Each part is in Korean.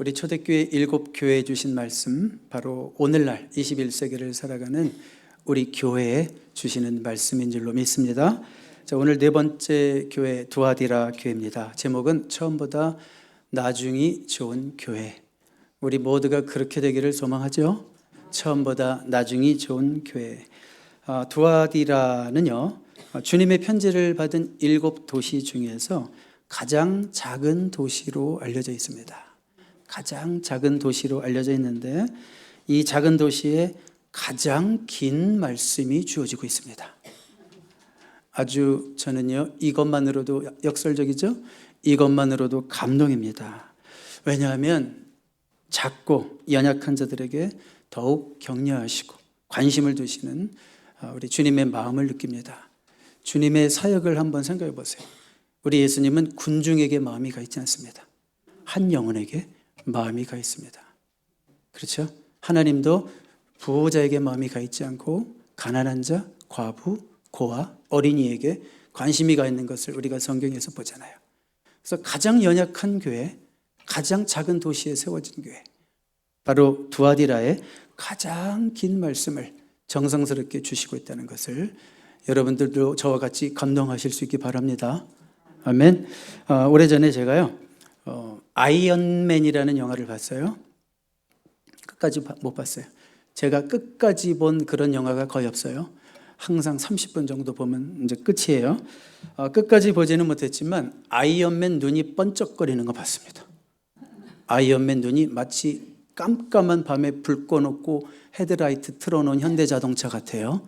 우리 초대교회 일곱 교회에 주신 말씀 바로 오늘날 21세기를 살아가는 우리 교회에 주시는 말씀인 줄로 믿습니다. 자, 오늘 네 번째 교회 두아디라 교회입니다. 제목은 처음보다 나중이 좋은 교회. 우리 모두가 그렇게 되기를 소망하죠. 처음보다 나중이 좋은 교회. 아, 두아디라는요 아, 주님의 편지를 받은 일곱 도시 중에서 가장 작은 도시로 알려져 있습니다. 가장 작은 도시로 알려져 있는데 이 작은 도시에 가장 긴 말씀이 주어지고 있습니다. 아주 저는요 이것만으로도 역설적이죠. 이것만으로도 감동입니다. 왜냐하면 작고 연약한 자들에게 더욱 격려하시고 관심을 두시는 아, 우리 주님의 마음을 느낍니다. 주님의 사역을 한번 생각해 보세요. 우리 예수님은 군중에게 마음이 가 있지 않습니다. 한 영혼에게 마음이 가 있습니다. 그렇죠? 하나님도 부호자에게 마음이 가 있지 않고 가난한 자, 과부, 고아, 어린이에게 관심이 가 있는 것을 우리가 성경에서 보잖아요. 그래서 가장 연약한 교회, 가장 작은 도시에 세워진 교회, 바로 두아디라의 가장 긴 말씀을 정성스럽게 주시고 있다는 것을 여러분들도 저와 같이 감동하실 수 있기 바랍니다. 아멘. 어, 오래전에 제가요, 어, 아이언맨이라는 영화를 봤어요. 끝까지 바- 못 봤어요. 제가 끝까지 본 그런 영화가 거의 없어요. 항상 30분 정도 보면 이제 끝이에요. 어, 끝까지 보지는 못했지만 아이언맨 눈이 번쩍거리는 거 봤습니다. 아이언맨 눈이 마치 깜깜한 밤에 불 꺼놓고 헤드라이트 틀어놓은 현대자동차 같아요.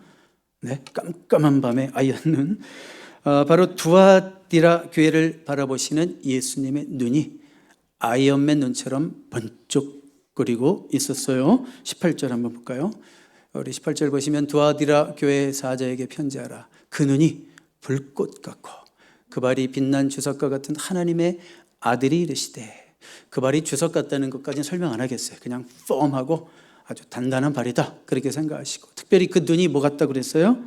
네, 깜깜한 밤에 아이언 눈. 어, 바로 두아디라 교회를 바라보시는 예수님의 눈이 아이언맨 눈처럼 번쩍거리고 있었어요. 18절 한번 볼까요? 우리 18절 보시면 두아디라 교회 사자에게 편지하라. 그 눈이 불꽃 같고 그 발이 빛난 주석과 같은 하나님의 아들이 이르시되 그 발이 주석 같다는 것까지는 설명 안 하겠어요. 그냥 펌하고 아주 단단한 발이다. 그렇게 생각하시고 특별히 그 눈이 뭐 같다 그랬어요?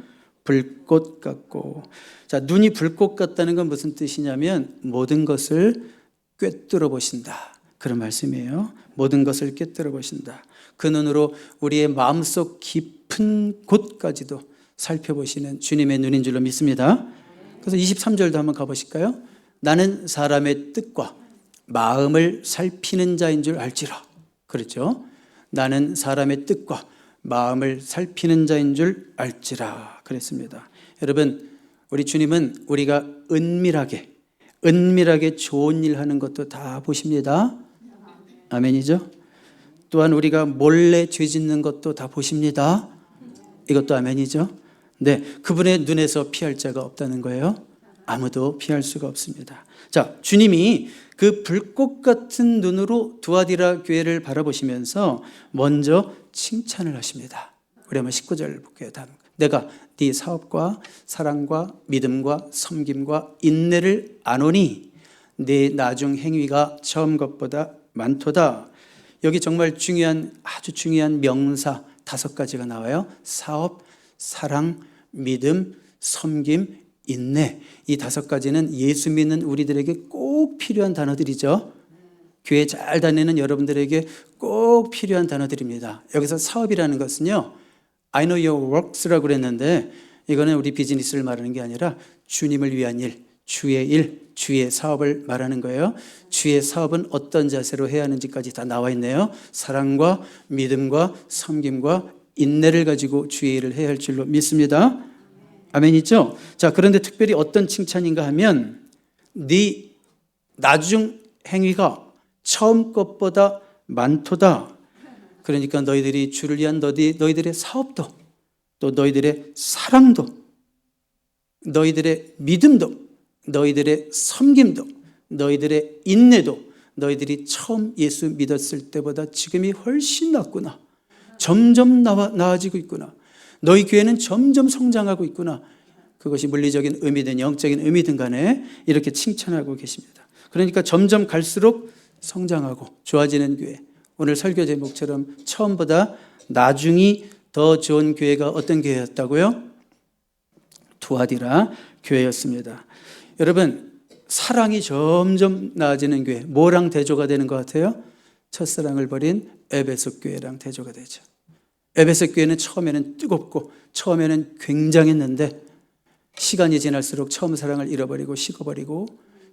불꽃 같고 자 눈이 불꽃 같다는 건 무슨 뜻이냐면 모든 것을 꿰뚫어 보신다. 그런 말씀이에요. 모든 것을 꿰뚫어 보신다. 그 눈으로 우리의 마음속 깊은 곳까지도 살펴보시는 주님의 눈인 줄로 믿습니다. 그래서 23절도 한번 가보실까요? 나는 사람의 뜻과 마음을 살피는 자인 줄 알지라. 그렇죠? 나는 사람의 뜻과 마음을 살피는 자인 줄 알지라. 그랬습니다. 여러분, 우리 주님은 우리가 은밀하게 은밀하게 좋은 일 하는 것도 다 보십니다. 아멘이죠? 또한 우리가 몰래 죄 짓는 것도 다 보십니다. 이것도 아멘이죠? 네, 그분의 눈에서 피할 자가 없다는 거예요. 아무도 피할 수가 없습니다. 자, 주님이 그 불꽃 같은 눈으로 두아디라 교회를 바라보시면서 먼저 칭찬을 하십니다. 우리 한번 19절 볼게요. 다음. 내가 네 사업과 사랑과 믿음과 섬김과 인내를 아노니 네 나중 행위가 처음 것보다 많도다. 여기 정말 중요한 아주 중요한 명사 다섯 가지가 나와요. 사업, 사랑, 믿음, 섬김, 인내. 이 다섯 가지는 예수 믿는 우리들에게 꼭 필요한 단어들이죠. 교회 잘 다니는 여러분들에게 꼭 필요한 단어들입니다. 여기서 사업이라는 것은요. I know your works라고 그랬는데 이거는 우리 비즈니스를 말하는 게 아니라 주님을 위한 일, 주의 일, 주의 사업을 말하는 거예요. 주의 사업은 어떤 자세로 해야 하는지까지 다 나와 있네요. 사랑과 믿음과 섬김과 인내를 가지고 주의 일을 해야 할 줄로 믿습니다. 아멘이죠? 자, 그런데 특별히 어떤 칭찬인가 하면 네 나중 행위가 처음 것보다 많도다. 그러니까 너희들이 주를 위한 너희, 너희들의 사업도 또 너희들의 사랑도 너희들의 믿음도 너희들의 섬김도 너희들의 인내도 너희들이 처음 예수 믿었을 때보다 지금이 훨씬 낫구나. 점점 나아, 나아지고 있구나. 너희 교회는 점점 성장하고 있구나. 그것이 물리적인 의미든 영적인 의미든 간에 이렇게 칭찬하고 계십니다. 그러니까 점점 갈수록 성장하고 좋아지는 교회. 오늘 설교 제목처럼 처음보다 나중이 더 좋은 교회가 어떤 교회였다고요? 투아디라 교회였습니다. 여러분, 사랑이 점점 나아지는 교회. 뭐랑 대조가 되는 것 같아요? 첫사랑을 버린 에베소 교회랑 대조가 되죠. 에베소 교회는 처음에는 뜨겁고 처음에는 굉장했는데 시간이 지날수록 처음 사랑을 잃어버리고 식어버리고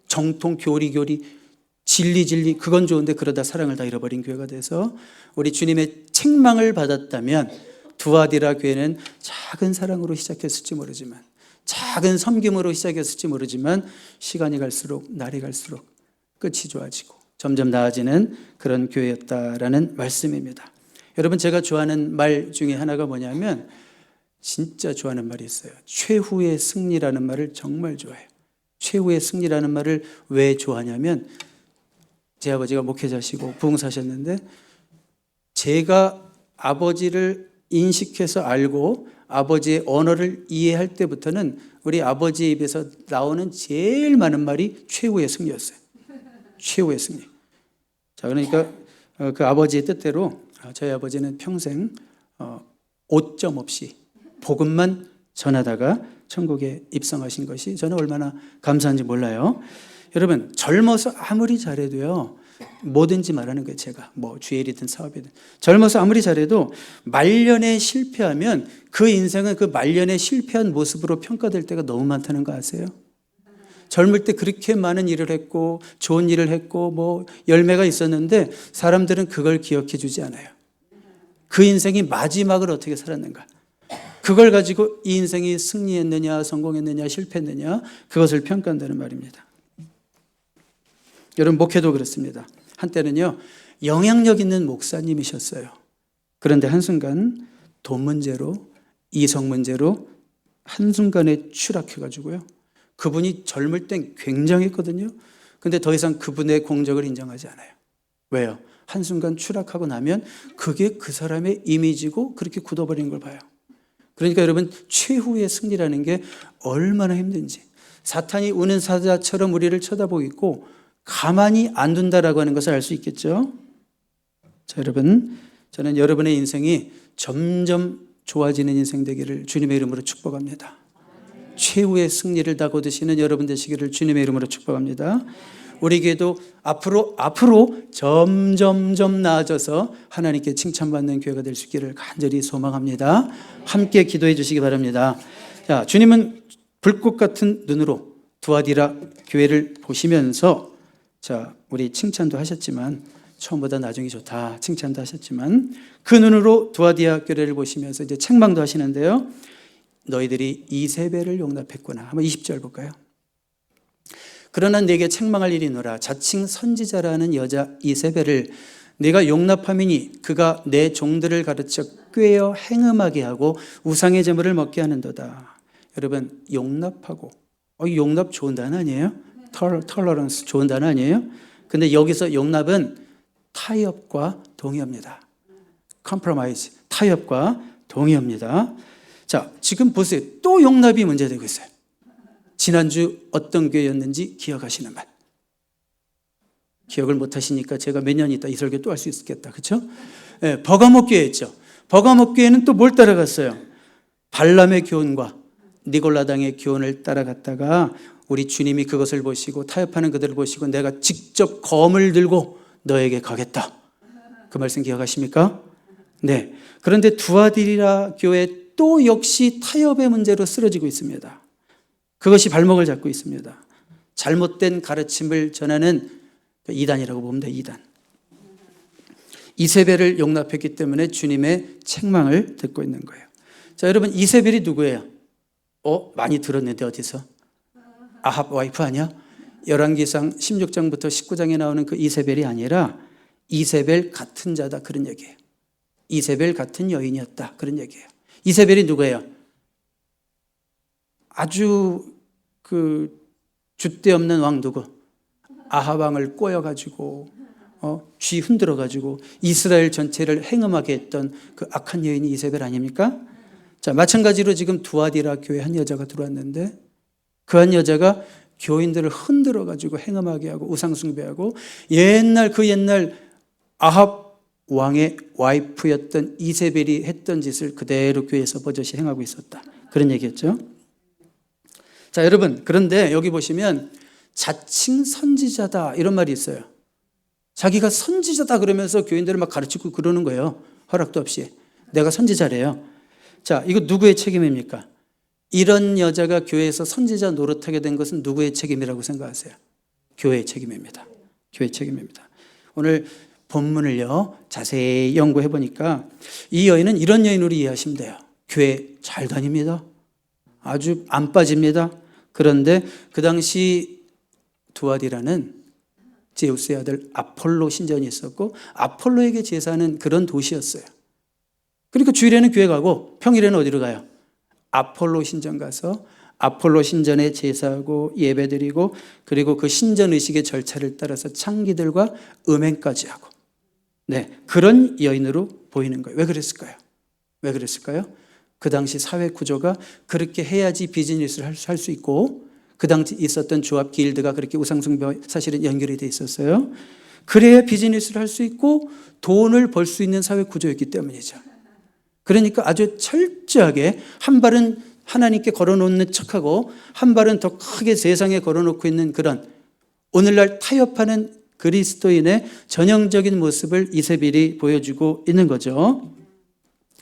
정통 교리 교리 진리 진리 그건 좋은데 그러다 사랑을 다 잃어버린 교회가 돼서 우리 주님의 책망을 받았다면 두아디라 교회는 작은 사랑으로 시작했을지 모르지만 작은 섬김으로 시작했을지 모르지만 시간이 갈수록 날이 갈수록 끝이 좋아지고 점점 나아지는 그런 교회였다라는 말씀입니다. 여러분 제가 좋아하는 말 중에 하나가 뭐냐면 진짜 좋아하는 말이 있어요. 최후의 승리라는 말을 정말 좋아해요. 최후의 승리라는 말을 왜 좋아하냐면 제 아버지가 목회자시고 부흥사셨는데 제가 아버지를 인식해서 알고 아버지의 언어를 이해할 때부터는 우리 아버지 입에서 나오는 제일 많은 말이 최후의 승리였어요. 최후의 승리. 자, 그러니까 어, 그 아버지의 뜻대로 어, 저희 아버지는 평생 어, 오점 없이 복음만 전하다가 천국에 입성하신 것이 저는 얼마나 감사한지 몰라요. 여러분 젊어서 아무리 잘해도요 뭐든지 말하는 거예요 제가 뭐 주일이든 사업이든 젊어서 아무리 잘해도 말년에 실패하면 그 인생은 그 말년에 실패한 모습으로 평가될 때가 너무 많다는 거 아세요? 젊을 때 그렇게 많은 일을 했고 좋은 일을 했고 뭐 열매가 있었는데 사람들은 그걸 기억해 주지 않아요. 그 인생이 마지막을 어떻게 살았는가? 그걸 가지고 이 인생이 승리했느냐, 성공했느냐, 실패했느냐, 그것을 평가한다는 말입니다. 여러분, 목회도 그렇습니다. 한때는요, 영향력 있는 목사님이셨어요. 그런데 한순간 돈 문제로, 이성 문제로 한순간에 추락해가지고요. 그분이 젊을 땐 굉장했거든요. 근데 더 이상 그분의 공적을 인정하지 않아요. 왜요? 한순간 추락하고 나면 그게 그 사람의 이미지고 그렇게 굳어버린 걸 봐요. 그러니까 여러분 최후의 승리라는 게 얼마나 힘든지 사탄이 우는 사자처럼 우리를 쳐다보고 있고 가만히 안 둔다라고 하는 것을 알 수 있겠죠. 자, 여러분 저는 여러분의 인생이 점점 좋아지는 인생 되기를 주님의 이름으로 축복합니다. 최후의 승리를 다 거두시는 여러분 되시기를 주님의 이름으로 축복합니다. 우리에게도 앞으로 앞으로 점점점 나아져서 하나님께 칭찬받는 교회가 될 수 있기를 간절히 소망합니다. 함께 기도해 주시기 바랍니다. 자, 주님은 불꽃 같은 눈으로 두아디라 교회를 보시면서 자, 우리 칭찬도 하셨지만 처음보다 나중이 좋다 칭찬도 하셨지만 그 눈으로 두아디아 교회를 보시면서 이제 책망도 하시는데요. 너희들이 이 세배를 용납했구나. 한번 20절 볼까요? 그러나 내게 책망할 일이 노라 자칭 선지자라는 여자 이세벨을 내가 용납함이니 그가 내 종들을 가르쳐 꾀어 행음하게 하고 우상의 제물을 먹게 하는도다. 여러분 용납하고 어, 용납 좋은 단어 아니에요? 털러런스 좋은 단어 아니에요? 근데 여기서 용납은 타협과 동의합니다. 컴프로마이즈 타협과 동의합니다. 자 지금 보세요 또 용납이 문제되고 있어요. 지난주 어떤 교회였는지 기억하시는 분. 기억을 못 하시니까 제가 몇 년 있다 이 설교 또 할 수 있겠다. 그렇죠? 네, 버가목 교회였죠. 버가목 교회는 또 뭘 따라갔어요? 발람의 교훈과 니골라당의 교훈을 따라갔다가 우리 주님이 그것을 보시고 타협하는 그들을 보시고 내가 직접 검을 들고 너에게 가겠다. 그 말씀 기억하십니까? 네. 그런데 두아디리라 교회 또 역시 타협의 문제로 쓰러지고 있습니다. 그것이 발목을 잡고 있습니다. 잘못된 가르침을 전하는 이단이라고 보면 돼, 이단. 이세벨을 용납했기 때문에 주님의 책망을 듣고 있는 거예요. 자, 여러분, 이세벨이 누구예요? 어, 많이 들었는데 어디서? 아합 와이프 아니야? 열왕기상 16장부터 19장에 나오는 그 이세벨이 아니라 이세벨 같은 자다 그런 얘기예요. 이세벨 같은 여인이었다 그런 얘기예요. 이세벨이 누구예요? 아주 그 줏대 없는 왕 누구? 아하방을 꼬여 가지고 어, 쥐 흔들어 가지고 이스라엘 전체를 행음하게 했던 그 악한 여인이 이세벨 아닙니까? 자 마찬가지로 지금 두아디라 교회 한 여자가 들어왔는데 그한 여자가 교인들을 흔들어 가지고 행음하게 하고 우상 숭배하고 옛날 그 옛날 아합 왕의 와이프였던 이세벨이 했던 짓을 그대로 교회에서 버젓이 행하고 있었다. 그런 얘기였죠. 자, 여러분, 그런데 여기 보시면 자칭 선지자다 이런 말이 있어요. 자기가 선지자다 그러면서 교인들을 막 가르치고 그러는 거예요. 허락도 없이. 내가 선지자래요. 자, 이거 누구의 책임입니까? 이런 여자가 교회에서 선지자 노릇하게 된 것은 누구의 책임이라고 생각하세요? 교회의 책임입니다. 교회 책임입니다. 오늘 본문을요, 자세히 연구해 보니까 이 여인은 이런 여인으로 이해하시면 돼요. 교회 잘 다닙니다. 아주 안 빠집니다. 그런데 그 당시 두아디라는 제우스의 아들 아폴로 신전이 있었고 아폴로에게 제사하는 그런 도시였어요. 그러니까 주일에는 교회 가고 평일에는 어디로 가요? 아폴로 신전 가서 아폴로 신전에 제사하고 예배드리고 그리고 그 신전 의식의 절차를 따라서 창기들과 음행까지 하고 네 그런 여인으로 보이는 거예요. 왜 그랬을까요? 왜 그랬을까요? 그 당시 사회 구조가 그렇게 해야지 비즈니스를 할 수 있고 그 당시 있었던 조합 길드가 그렇게 우상숭배 사실은 연결이 돼 있었어요. 그래야 비즈니스를 할 수 있고 돈을 벌 수 있는 사회 구조였기 때문이죠. 그러니까 아주 철저하게 한 발은 하나님께 걸어놓는 척하고 한 발은 더 크게 세상에 걸어놓고 있는 그런 오늘날 타협하는 그리스도인의 전형적인 모습을 이세벨이 보여주고 있는 거죠.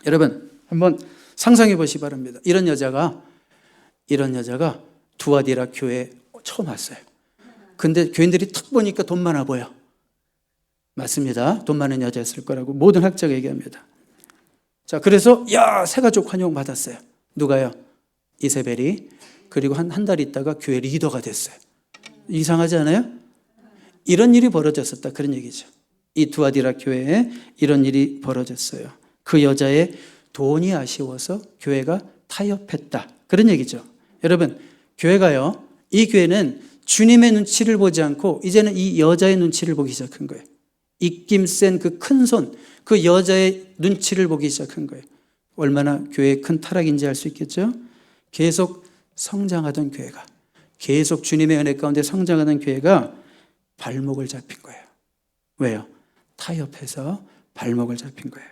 여러분 한번 상상해 보시 기 바랍니다. 이런 여자가 이런 여자가 두아디라 교회 처음 왔어요. 근데 교인들이 탁 보니까 돈 많아 보여. 맞습니다. 돈 많은 여자였을 거라고 모든 학자가 얘기합니다. 자, 그래서 야, 새 가족 환영 받았어요. 누가요? 이세벨이. 그리고 한 한 달 있다가 교회 리더가 됐어요. 이상하지 않아요? 이런 일이 벌어졌었다. 그런 얘기죠. 이 두아디라 교회에 이런 일이 벌어졌어요. 그 여자의 돈이 아쉬워서 교회가 타협했다. 그런 얘기죠. 여러분, 교회가요, 이 교회는 주님의 눈치를 보지 않고 이제는 이 여자의 눈치를 보기 시작한 거예요. 입김 센 그 큰 손, 그 여자의 눈치를 보기 시작한 거예요. 얼마나 교회의 큰 타락인지 알 수 있겠죠? 계속 성장하던 교회가, 계속 주님의 은혜 가운데 성장하던 교회가 발목을 잡힌 거예요. 왜요? 타협해서 발목을 잡힌 거예요.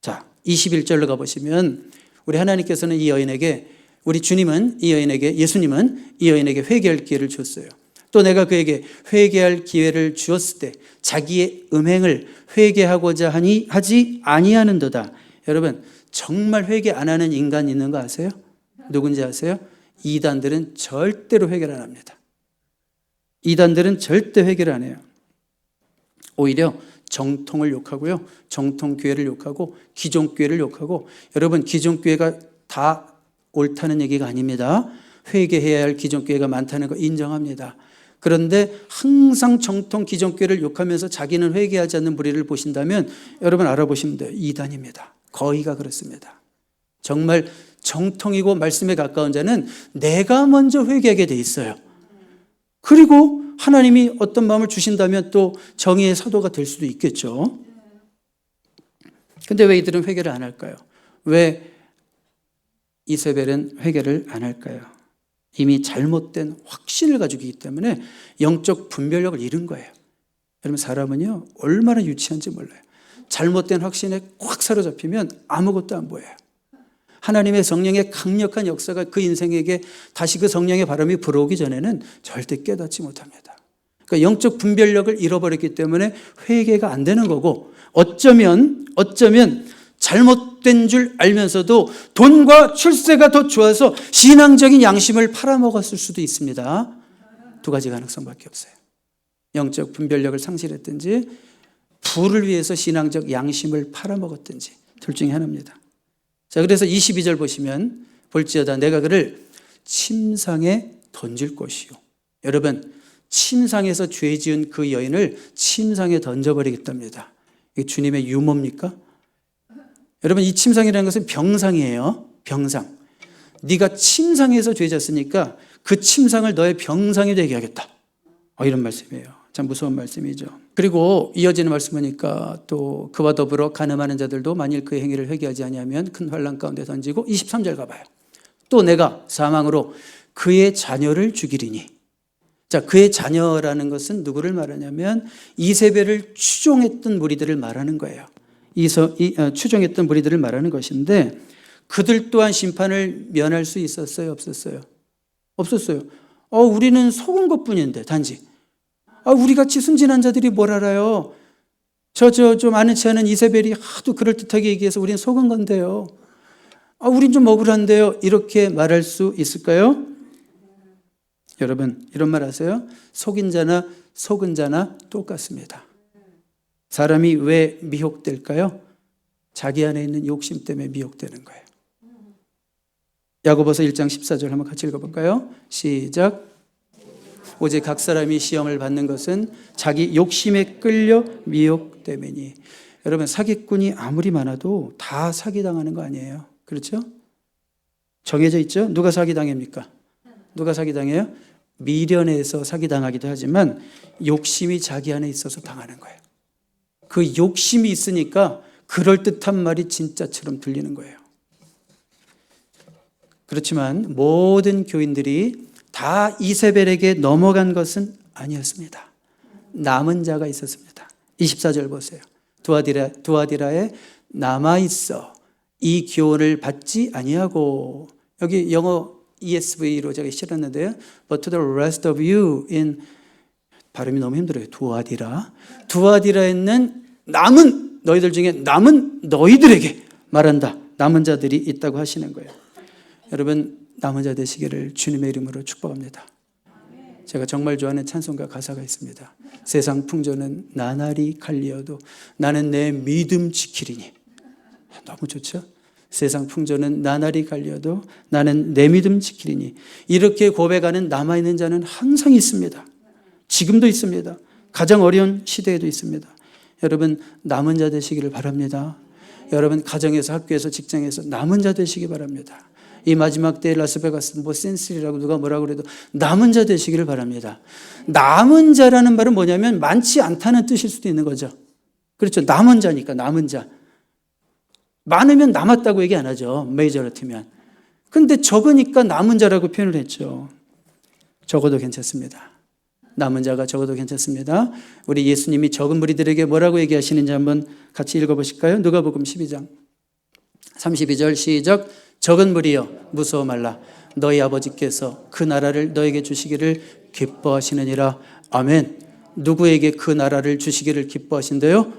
자, 21절로 가보시면 우리 하나님께서는 이 여인에게 우리 주님은 이 여인에게 예수님은 이 여인에게 회개할 기회를 줬어요. 또 내가 그에게 회개할 기회를 주었을 때 자기의 음행을 회개하고자 하니 하지 아니하는도다. 여러분 정말 회개 안 하는 인간 있는 거 아세요? 누군지 아세요? 이단들은 절대로 회개를 안 합니다. 이단들은 절대 회개를 안 해요. 오히려 정통을 욕하고요. 정통 교회를 욕하고 기존 교회를 욕하고 여러분 기존 교회가 다 옳다는 얘기가 아닙니다. 회개해야 할 기존 교회가 많다는 거 인정합니다. 그런데 항상 정통 기존 교회를 욕하면서 자기는 회개하지 않는 무리를 보신다면 여러분 알아보시면 돼요. 이단입니다. 거의가 그렇습니다. 정말 정통이고 말씀에 가까운 자는 내가 먼저 회개하게 돼 있어요. 그리고 하나님이 어떤 마음을 주신다면 또 정의의 사도가 될 수도 있겠죠. 근데 왜 이들은 회개를 안 할까요? 왜 이세벨은 회개를 안 할까요? 이미 잘못된 확신을 가지고 있기 때문에 영적 분별력을 잃은 거예요. 여러분 사람은요 얼마나 유치한지 몰라요. 잘못된 확신에 꽉 사로잡히면 아무것도 안 보여요. 하나님의 성령의 강력한 역사가 그 인생에게 다시 그 성령의 바람이 불어오기 전에는 절대 깨닫지 못합니다. 그러니까 영적 분별력을 잃어버렸기 때문에 회개가 안 되는 거고 어쩌면 어쩌면 잘못된 줄 알면서도 돈과 출세가 더 좋아서 신앙적인 양심을 팔아먹었을 수도 있습니다. 두 가지 가능성밖에 없어요. 영적 분별력을 상실했든지 부를 위해서 신앙적 양심을 팔아먹었든지 둘 중에 하나입니다. 자, 그래서 22절 보시면 볼지어다 내가 그를 침상에 던질 것이요. 여러분, 침상에서 죄 지은 그 여인을 침상에 던져버리겠답니다. 이게 주님의 유머입니까? 여러분 이 침상이라는 것은 병상이에요. 병상. 네가 침상에서 죄 졌으니까 그 침상을 너의 병상이 되게 하겠다. 어, 이런 말씀이에요. 참 무서운 말씀이죠. 그리고 이어지는 말씀 보니까 또 그와 더불어 가늠하는 자들도 만일 그 행위를 회개하지 아니하면 큰 환란 가운데 던지고 23절 가봐요. 또 내가 사망으로 그의 자녀를 죽이리니 자, 그의 자녀라는 것은 누구를 말하냐면 이세벨을 추종했던 무리들을 말하는 거예요. 이서, 이, 어, 추종했던 무리들을 말하는 것인데 그들 또한 심판을 면할 수 있었어요? 없었어요? 없었어요. 어, 우리는 속은 것 뿐인데, 단지. 아, 우리 같이 순진한 자들이 뭘 알아요? 저, 저, 좀 아는 체 않은 이세벨이 하도 그럴듯하게 얘기해서 우린 속은 건데요. 아, 우린 좀 억울한데요. 이렇게 말할 수 있을까요? 여러분, 이런 말 아세요? 속인 자나 속은 자나 똑같습니다. 사람이 왜 미혹될까요? 자기 안에 있는 욕심 때문에 미혹되는 거예요. 야고보서 1장 14절 한번 같이 읽어볼까요? 시작. 오직 각 사람이 시험을 받는 것은 자기 욕심에 끌려 미혹되매니. 여러분 사기꾼이 아무리 많아도 다 사기당하는 거 아니에요. 그렇죠? 정해져 있죠? 누가 사기당합니까? 누가 사기당해요? 미련에서 사기당하기도 하지만 욕심이 자기 안에 있어서 당하는 거예요. 그 욕심이 있으니까 그럴듯한 말이 진짜처럼 들리는 거예요. 그렇지만 모든 교인들이 다 이세벨에게 넘어간 것은 아니었습니다. 남은 자가 있었습니다. 24절 보세요. 두아디라, 두아디라에 남아있어 이 교훈을 받지 아니하고 여기 영어 ESV로 제가 실었는데요. But to the rest of you in 발음이 너무 힘들어요. 두아디라. 두아디라에 있는 남은 너희들 중에 남은 너희들에게 말한다. 남은 자들이 있다고 하시는 거예요. 여러분 남은 자 되시기를 주님의 이름으로 축복합니다. 제가 정말 좋아하는 찬송가 가사가 있습니다. 세상 풍조는 나날이 갈리어도 나는 내 믿음 지키리니. 너무 좋죠? 세상 풍조는 나날이 갈려도 나는 내 믿음 지키리니. 이렇게 고백하는 남아있는 자는 항상 있습니다. 지금도 있습니다. 가장 어려운 시대에도 있습니다. 여러분, 남은 자 되시기를 바랍니다. 여러분, 가정에서, 학교에서, 직장에서 남은 자 되시기 바랍니다. 이 마지막 때에 라스베가스 뭐 센스리라고 누가 뭐라고 그래도 남은 자 되시기를 바랍니다. 남은 자라는 말은 뭐냐면 많지 않다는 뜻일 수도 있는 거죠. 그렇죠. 남은 자니까 남은 자. 많으면 남았다고 얘기 안 하죠. 메이저리티면. 근데 적으니까 남은 자라고 표현을 했죠. 적어도 괜찮습니다. 남은 자가 적어도 괜찮습니다. 우리 예수님이 적은 무리들에게 뭐라고 얘기하시는지 한번 같이 읽어보실까요? 누가복음 12장 32절 시작 적은 무리여 무서워 말라 너희 아버지께서 그 나라를 너에게 주시기를 기뻐하시느니라 아멘 누구에게 그 나라를 주시기를 기뻐하신대요?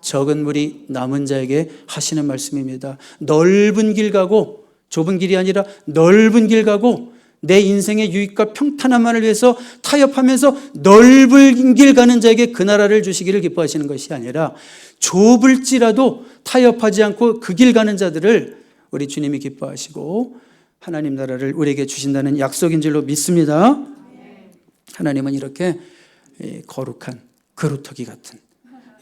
적은 무리 남은 자에게 하시는 말씀입니다. 넓은 길 가고 좁은 길이 아니라 넓은 길 가고 내 인생의 유익과 평탄함만을 위해서 타협하면서 넓은 길 가는 자에게 그 나라를 주시기를 기뻐하시는 것이 아니라 좁을지라도 타협하지 않고 그 길 가는 자들을 우리 주님이 기뻐하시고 하나님 나라를 우리에게 주신다는 약속인 줄로 믿습니다. 하나님은 이렇게 거룩한 그루터기 같은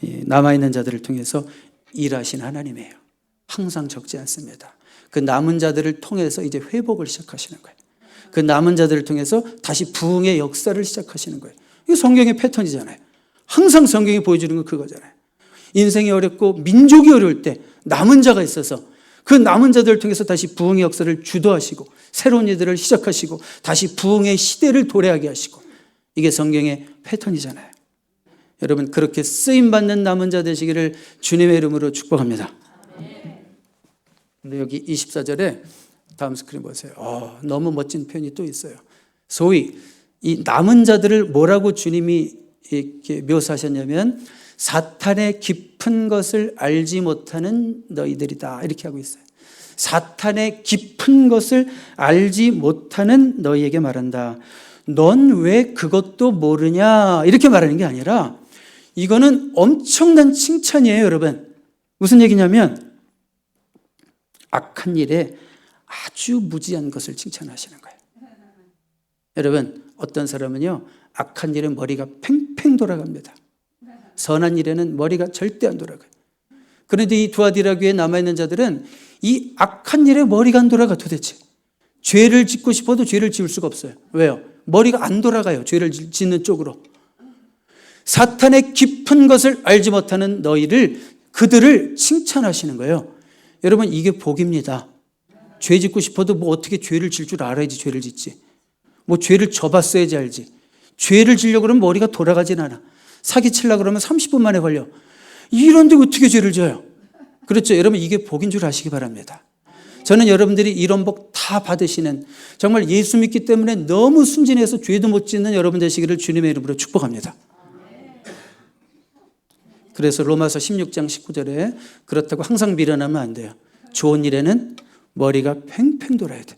남아있는 자들을 통해서 일하신 하나님이에요. 항상 적지 않습니다. 그 남은 자들을 통해서 이제 회복을 시작하시는 거예요. 그 남은 자들을 통해서 다시 부흥의 역사를 시작하시는 거예요. 이게 성경의 패턴이잖아요. 항상 성경이 보여주는 건 그거잖아요. 인생이 어렵고 민족이 어려울 때 남은 자가 있어서 그 남은 자들을 통해서 다시 부흥의 역사를 주도하시고 새로운 일들을 시작하시고 다시 부흥의 시대를 도래하게 하시고 이게 성경의 패턴이잖아요. 여러분 그렇게 쓰임 받는 남은 자 되시기를 주님의 이름으로 축복합니다. 근데 여기 24절에 다음 스크린 보세요. 어, 너무 멋진 표현이 또 있어요. 소위 이 남은 자들을 뭐라고 주님이 이렇게 묘사하셨냐면 사탄의 깊은 것을 알지 못하는 너희들이다 이렇게 하고 있어요. 사탄의 깊은 것을 알지 못하는 너희에게 말한다. 넌 왜 그것도 모르냐 이렇게 말하는 게 아니라 이거는 엄청난 칭찬이에요, 여러분. 무슨 얘기냐면 악한 일에 아주 무지한 것을 칭찬하시는 거예요. 여러분, 어떤 사람은요, 악한 일에 머리가 팽팽 돌아갑니다. 선한 일에는 머리가 절대 안 돌아가요. 그런데 이 두아디라 교에 남아있는 자들은 이 악한 일에 머리가 안 돌아가 도대체. 죄를 짓고 싶어도 죄를 지을 수가 없어요. 왜요? 머리가 안 돌아가요. 죄를 짓는 쪽으로. 사탄의 깊은 것을 알지 못하는 너희를 그들을 칭찬하시는 거예요. 여러분 이게 복입니다. 죄 짓고 싶어도 뭐 어떻게 죄를 질 줄 알아야지 죄를 짓지. 뭐 죄를 져봤어야지 알지. 죄를 지려고 그러면 머리가 돌아가진 않아. 사기 칠라 그러면 30분 만에 걸려. 이런데 어떻게 죄를 져요? 그렇죠. 여러분 이게 복인 줄 아시기 바랍니다. 저는 여러분들이 이런 복 다 받으시는 정말 예수 믿기 때문에 너무 순진해서 죄도 못 짓는 여러분 되시기를 주님의 이름으로 축복합니다. 그래서 로마서 16장 19절에 그렇다고 항상 미련하면 안 돼요. 좋은 일에는 머리가 팽팽 돌아야 돼.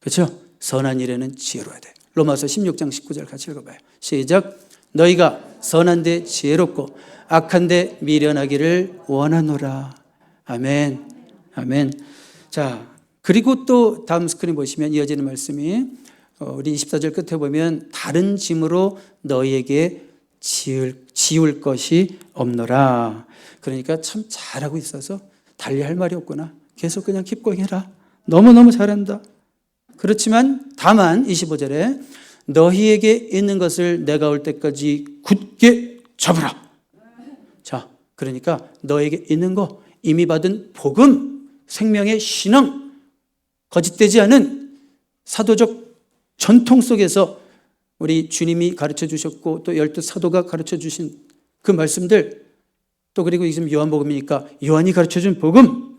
그렇죠? 선한 일에는 지혜로워야 돼. 로마서 16장 19절 같이 읽어봐요. 시작. 너희가 선한데 지혜롭고 악한데 미련하기를 원하노라. 아멘. 아멘. 자, 그리고 또 다음 스크린 보시면 이어지는 말씀이 어, 우리 24절 끝에 보면 다른 짐으로 너희에게 지을, 지울 것이 없노라. 그러니까 참 잘하고 있어서 달리 할 말이 없구나. 계속 그냥 킵고 해라. 너무너무 잘한다. 그렇지만 다만 25절에 너희에게 있는 것을 내가 올 때까지 굳게 잡으라. 자, 그러니까 너에게 있는 거 이미 받은 복음, 생명의 신앙, 거짓되지 않은 사도적 전통 속에서 우리 주님이 가르쳐 주셨고 또 열두 사도가 가르쳐 주신 그 말씀들 또 그리고 지금 요한복음이니까 요한이 가르쳐 준 복음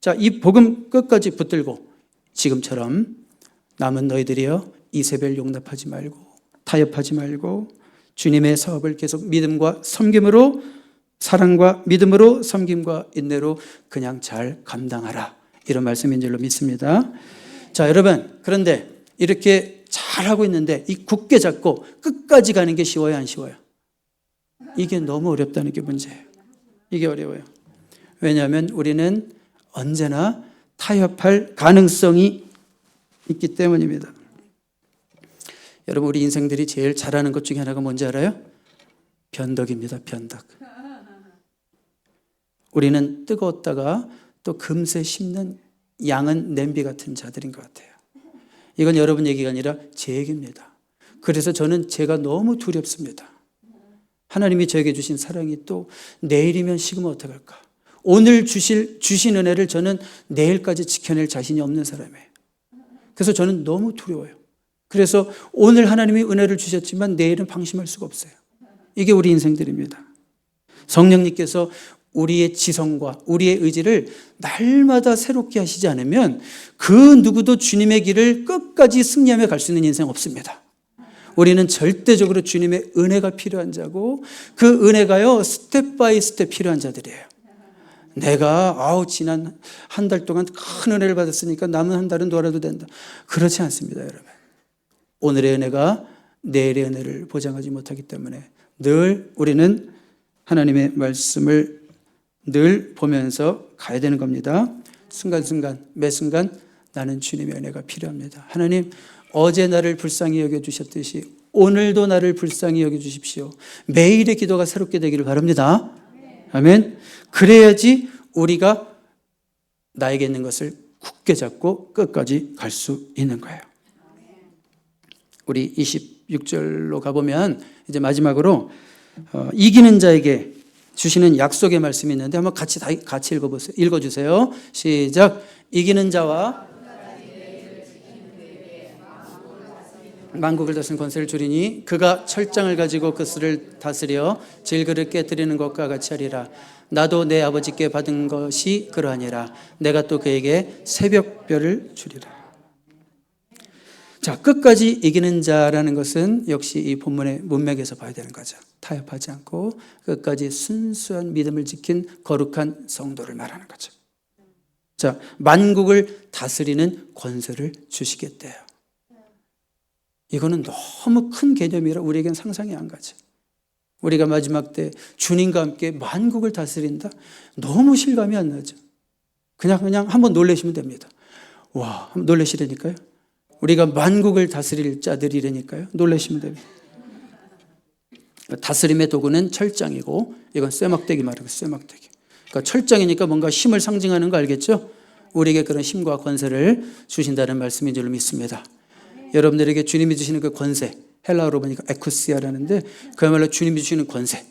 자, 이 복음 끝까지 붙들고 지금처럼 남은 너희들이여 이세벨 용납하지 말고 타협하지 말고 주님의 사업을 계속 믿음과 섬김으로 사랑과 믿음으로 섬김과 인내로 그냥 잘 감당하라. 이런 말씀인 줄로 믿습니다. 자, 여러분. 그런데 이렇게 잘하고 있는데 이 굳게 잡고 끝까지 가는 게 쉬워요, 안 쉬워요? 이게 너무 어렵다는 게 문제예요. 이게 어려워요. 왜냐하면 우리는 언제나 타협할 가능성이 있기 때문입니다. 여러분, 우리 인생들이 제일 잘하는 것 중에 하나가 뭔지 알아요? 변덕입니다, 변덕. 우리는 뜨거웠다가 또 금세 식는 양은 냄비 같은 자들인 것 같아요. 이건 여러분 얘기가 아니라 제 얘기입니다. 그래서 저는 제가 너무 두렵습니다. 하나님이 저에게 주신 사랑이 또 내일이면 식으면 어떡할까? 오늘 주실, 주신 은혜를 저는 내일까지 지켜낼 자신이 없는 사람이에요. 그래서 저는 너무 두려워요. 그래서 오늘 하나님이 은혜를 주셨지만 내일은 방심할 수가 없어요. 이게 우리 인생들입니다. 성령님께서 우리의 지성과 우리의 의지를 날마다 새롭게 하시지 않으면 그 누구도 주님의 길을 끝까지 승리하며 갈 수 있는 인생 없습니다. 우리는 절대적으로 주님의 은혜가 필요한 자고 그 은혜가요 스텝 바이 스텝 필요한 자들이에요. 내가 아우 지난 한 달 동안 큰 은혜를 받았으니까 남은 한 달은 놀아도 된다. 그렇지 않습니다, 여러분. 오늘의 은혜가 내일의 은혜를 보장하지 못하기 때문에 늘 우리는 하나님의 말씀을 늘 보면서 가야 되는 겁니다. 순간순간, 매 순간 나는 주님의 은혜가 필요합니다. 하나님, 어제 나를 불쌍히 여겨 주셨듯이 오늘도 나를 불쌍히 여겨 주십시오. 매일의 기도가 새롭게 되기를 바랍니다. 아멘. 그래야지 우리가 나에게 있는 것을 굳게 잡고 끝까지 갈 수 있는 거예요. 우리 26절로 가보면 이제 마지막으로 어, 이기는 자에게 주시는 약속의 말씀이 있는데 한번 같이 다 같이 읽어보세요. 읽어주세요. 시작. 이기는 자와 만국을 다스리는 권세를 주리니 그가 철장을 가지고 그스를 다스려 질그를 깨뜨리는 것과 같이 하리라. 나도 내 아버지께 받은 것이 그러하니라. 내가 또 그에게 새벽별을 주리라. 자, 끝까지 이기는 자라는 것은 역시 이 본문의 문맥에서 봐야 되는 거죠. 타협하지 않고 끝까지 순수한 믿음을 지킨 거룩한 성도를 말하는 거죠. 자, 만국을 다스리는 권세를 주시겠대요. 이거는 너무 큰 개념이라 우리에겐 상상이 안 가죠. 우리가 마지막 때 주님과 함께 만국을 다스린다? 너무 실감이 안 나죠. 그냥, 그냥 한번 놀래시면 됩니다. 와, 한번 놀래시라니까요. 우리가 만국을 다스릴 자들이라니까요. 놀라시면 됩니다. 다스림의 도구는 철장이고 이건 쇠막대기 말이고 쇠막대기. 그러니까 철장이니까 뭔가 힘을 상징하는 거 알겠죠? 우리에게 그런 힘과 권세를 주신다는 말씀인 줄 믿습니다. 여러분들에게 주님이 주시는 그 권세, 헬라어로 보니까 에쿠시아라는데 그야말로 주님이 주시는 권세.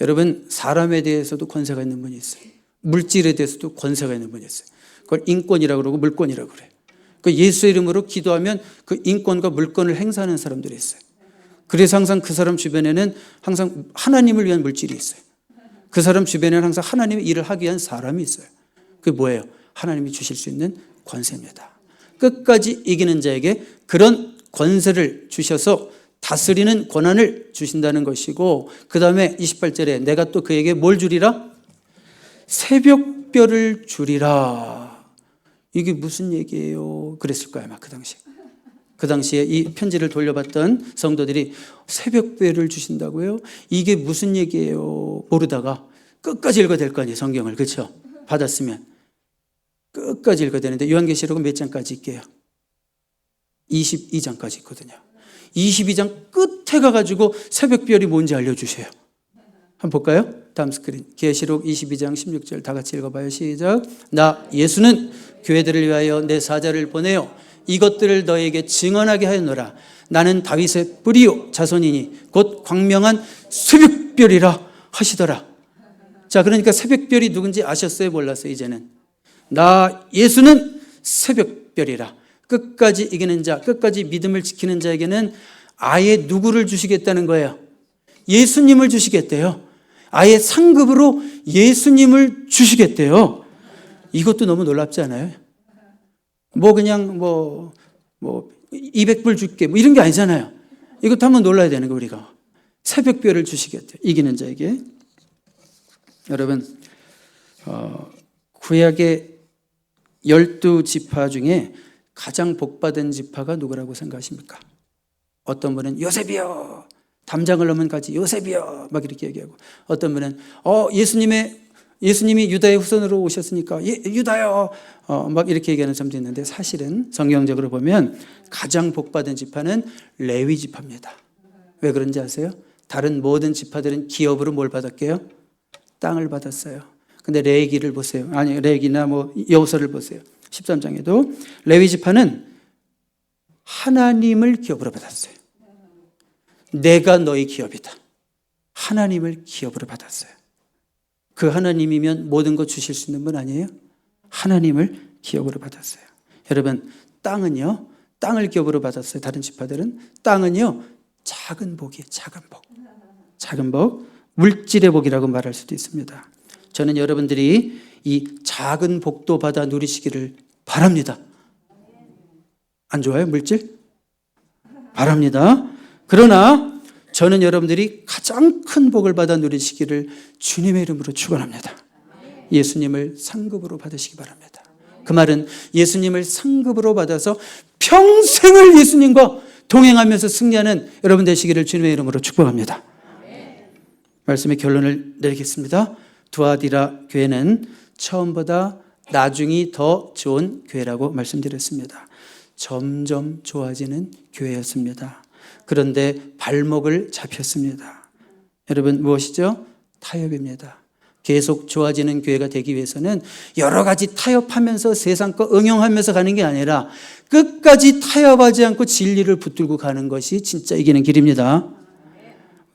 여러분 사람에 대해서도 권세가 있는 분이 있어요. 물질에 대해서도 권세가 있는 분이 있어요. 그걸 인권이라고 그러고 물권이라고 그래요. 그 예수 이름으로 기도하면 그 인권과 물권을 행사하는 사람들이 있어요. 그래서 항상 그 사람 주변에는 항상 하나님을 위한 물질이 있어요. 그 사람 주변에는 항상 하나님의 일을 하기 위한 사람이 있어요. 그게 뭐예요? 하나님이 주실 수 있는 권세입니다. 끝까지 이기는 자에게 그런 권세를 주셔서 다스리는 권한을 주신다는 것이고 그 다음에 28절에 내가 또 그에게 뭘 주리라? 새벽별을 주리라. 이게 무슨 얘기예요? 그랬을 거야 아마 그 당시. 그 당시에 이 편지를 돌려봤던 성도들이 새벽별을 주신다고요? 이게 무슨 얘기예요? 모르다가 끝까지 읽어야 될 거 아니에요 성경을 그렇죠? 받았으면 끝까지 읽어야 되는데 요한계시록은 몇 장까지 읽게요? 22장까지 있거든요. 22장 끝에 가가지고 새벽별이 뭔지 알려주세요. 한번 볼까요? 다음 스크린. 계시록 22장 16절 다 같이 읽어봐요. 시작. 나 예수는 교회들을 위하여 내 사자를 보내어 이것들을 너에게 증언하게 하였노라. 나는 다윗의 뿌리요 자손이니 곧 광명한 새벽별이라 하시더라. 자, 그러니까 새벽별이 누군지 아셨어요? 몰랐어요? 이제는. 나 예수는 새벽별이라. 끝까지 이기는 자, 끝까지 믿음을 지키는 자에게는 아예 누구를 주시겠다는 거예요? 예수님을 주시겠대요. 아예 상급으로 예수님을 주시겠대요. 이것도 너무 놀랍지 않아요? 뭐 그냥 뭐, 뭐 200불 줄게 뭐 이런 게 아니잖아요. 이것도 한번 놀라야 되는 거 우리가. 새벽별을 주시겠대요. 이기는 자에게. 여러분, 어, 구약의 열두 지파 중에 가장 복받은 지파가 누구라고 생각하십니까? 어떤 분은 요셉이요. 담장을 넘은 가지 요셉이요. 막 이렇게 얘기하고 어떤 분은 어 예수님의 예수님이 유다의 후손으로 오셨으니까 예, 유다요. 어, 막 이렇게 얘기하는 사람도 있는데 사실은 성경적으로 보면 가장 복받은 지파는 레위 지파입니다. 왜 그런지 아세요? 다른 모든 지파들은 기업으로 뭘 받았게요? 땅을 받았어요. 근데 레기를 보세요. 아니 레기나 뭐 여호서를 보세요. 13장에도 레위 지파는 하나님을 기업으로 받았어요. 내가 너희 기업이다. 하나님을 기업으로 받았어요. 그 하나님이면 모든 것 주실 수 있는 분 아니에요? 하나님을 기업으로 받았어요. 여러분, 땅은요, 땅을 기업으로 받았어요. 다른 지파들은. 땅은요, 작은 복이에요. 작은 복. 작은 복. 물질의 복이라고 말할 수도 있습니다. 저는 여러분들이 이 작은 복도 받아 누리시기를 바랍니다. 안 좋아요, 물질? 바랍니다. 그러나 저는 여러분들이 가장 큰 복을 받아 누리시기를 주님의 이름으로 축원합니다. 예수님을 상급으로 받으시기 바랍니다. 그 말은 예수님을 상급으로 받아서 평생을 예수님과 동행하면서 승리하는 여러분 되시기를 주님의 이름으로 축복합니다. 말씀의 결론을 내리겠습니다. 두아디라 교회는 처음보다 나중이 더 좋은 교회라고 말씀드렸습니다. 점점 좋아지는 교회였습니다. 그런데 발목을 잡혔습니다. 여러분 무엇이죠? 타협입니다. 계속 좋아지는 교회가 되기 위해서는 여러 가지 타협하면서 세상 거 응용하면서 가는 게 아니라 끝까지 타협하지 않고 진리를 붙들고 가는 것이 진짜 이기는 길입니다.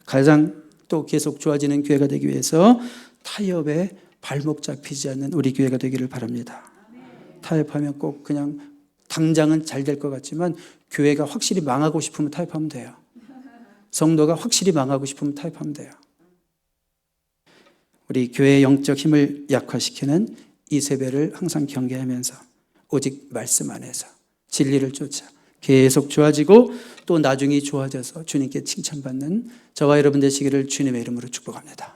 가장 또 계속 좋아지는 교회가 되기 위해서 타협에 발목 잡히지 않는 우리 교회가 되기를 바랍니다. 타협하면 꼭 그냥 당장은 잘 될 것 같지만 교회가 확실히 망하고 싶으면 타협하면 돼요. 성도가 확실히 망하고 싶으면 타협하면 돼요. 우리 교회의 영적 힘을 약화시키는 이 세배를 항상 경계하면서 오직 말씀 안에서 진리를 쫓아 계속 좋아지고 또 나중에 좋아져서 주님께 칭찬받는 저와 여러분 되시기를 주님의 이름으로 축복합니다.